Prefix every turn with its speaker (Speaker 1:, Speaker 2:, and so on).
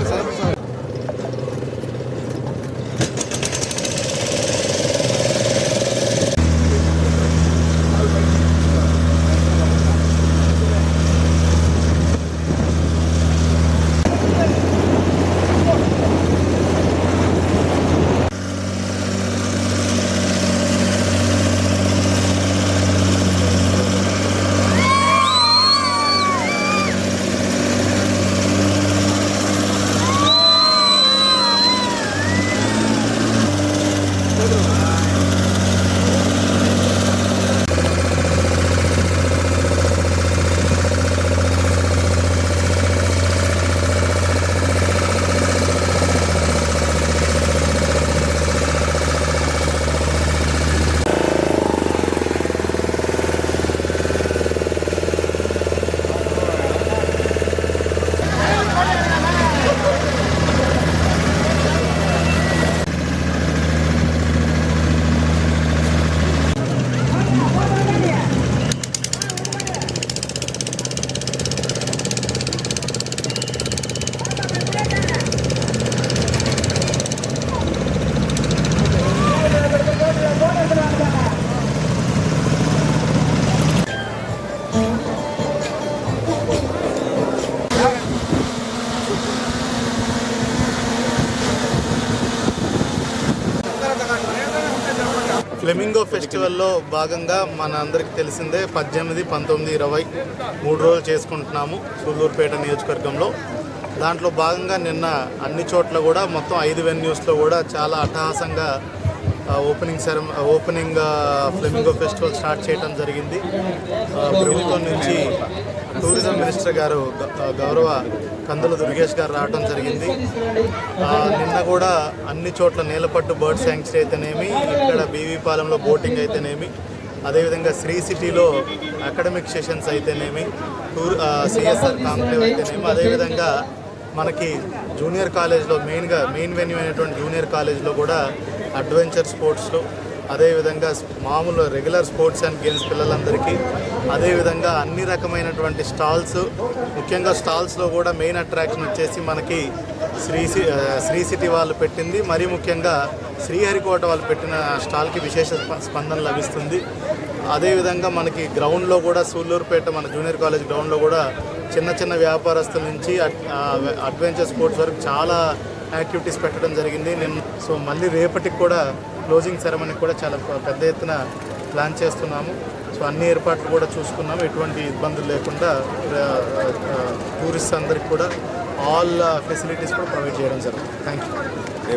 Speaker 1: Gracias. Flamingo ఫెస్టివల్లో భాగంగా మన అందరికి తెలిసిందే పద్దెనిమిది పంతొమ్మిది ఇరవై మూడు రోజులు చేసుకుంటున్నాము సూళ్ళూరుపేట నియోజకవర్గంలో. దాంట్లో భాగంగా నిన్న అన్ని చోట్ల కూడా మొత్తం ఐదు వెన్యూస్లో కూడా చాలా అట్టహాసంగా opening ceremony opening flamingo festival start చేయడం జరిగింది. ప్రభుత్వం నుంచి టూరిజం మినిస్టర్ గారు గ- గౌరవ కందుల దుర్గేష్ గారు రావడం జరిగింది. నిన్న కూడా అన్ని చోట్ల నీలపట్టు బర్డ్ శాంక్చురీ అయితేనేమి ఇక్కడ బీవీ పాలెంలో బోటింగ్ అయితేనేమి అదేవిధంగా శ్రీ సిటీలో అకాడమిక్ సెషన్స్ అయితేనేమి టూర్ సిఎస్ఆర్ కాంక్లేవ్ అయితేనేమి అదేవిధంగా మనకి జూనియర్ కాలేజ్లో మెయిన్గా మెయిన్ వెన్యూ అయినటువంటి జూనియర్ కాలేజ్లో కూడా అడ్వెంచర్ స్పోర్ట్స్లో అదేవిధంగా మామూలు రెగ్యులర్ స్పోర్ట్స్ అండ్ గేమ్స్ పిల్లలందరికీ అదేవిధంగా అన్ని రకమైనటువంటి స్టాల్స్ ముఖ్యంగా స్టాల్స్లో కూడా మెయిన్ అట్రాక్షన్ వచ్చేసి మనకి శ్రీ సి- శ్రీ సిటీ వాళ్ళు పెట్టింది. మరీ ముఖ్యంగా శ్రీహరికోట వాళ్ళు పెట్టిన స్టాల్కి విశేష స్ప- స్పందన లభిస్తుంది. అదేవిధంగా మనకి గ్రౌండ్లో కూడా సూళ్ళూరుపేట మన జూనియర్ కాలేజ్ గ్రౌండ్లో కూడా చిన్న చిన్న వ్యాపారస్తుల నుంచి అడ్- అడ్వెంచర్ స్పోర్ట్స్ వరకు చాలా యాక్టివిటీస్ పెట్టడం జరిగింది. నేను సో మళ్ళీ రేపటికి కూడా క్లోజింగ్ సెరమనీ కూడా చాలా పెద్ద ఎత్తున ప్లాన్ చేస్తున్నాము. సో అన్ని ఏర్పాట్లు కూడా చూసుకున్నాము. ఎటువంటి ఇబ్బందులు లేకుండా టూరిస్ట్ అందరికి కూడా ఆల్ ఫెసిలిటీస్ కూడా ప్రొవైడ్ చేయడం జరుగుతుంది థ్యాంక్ యూ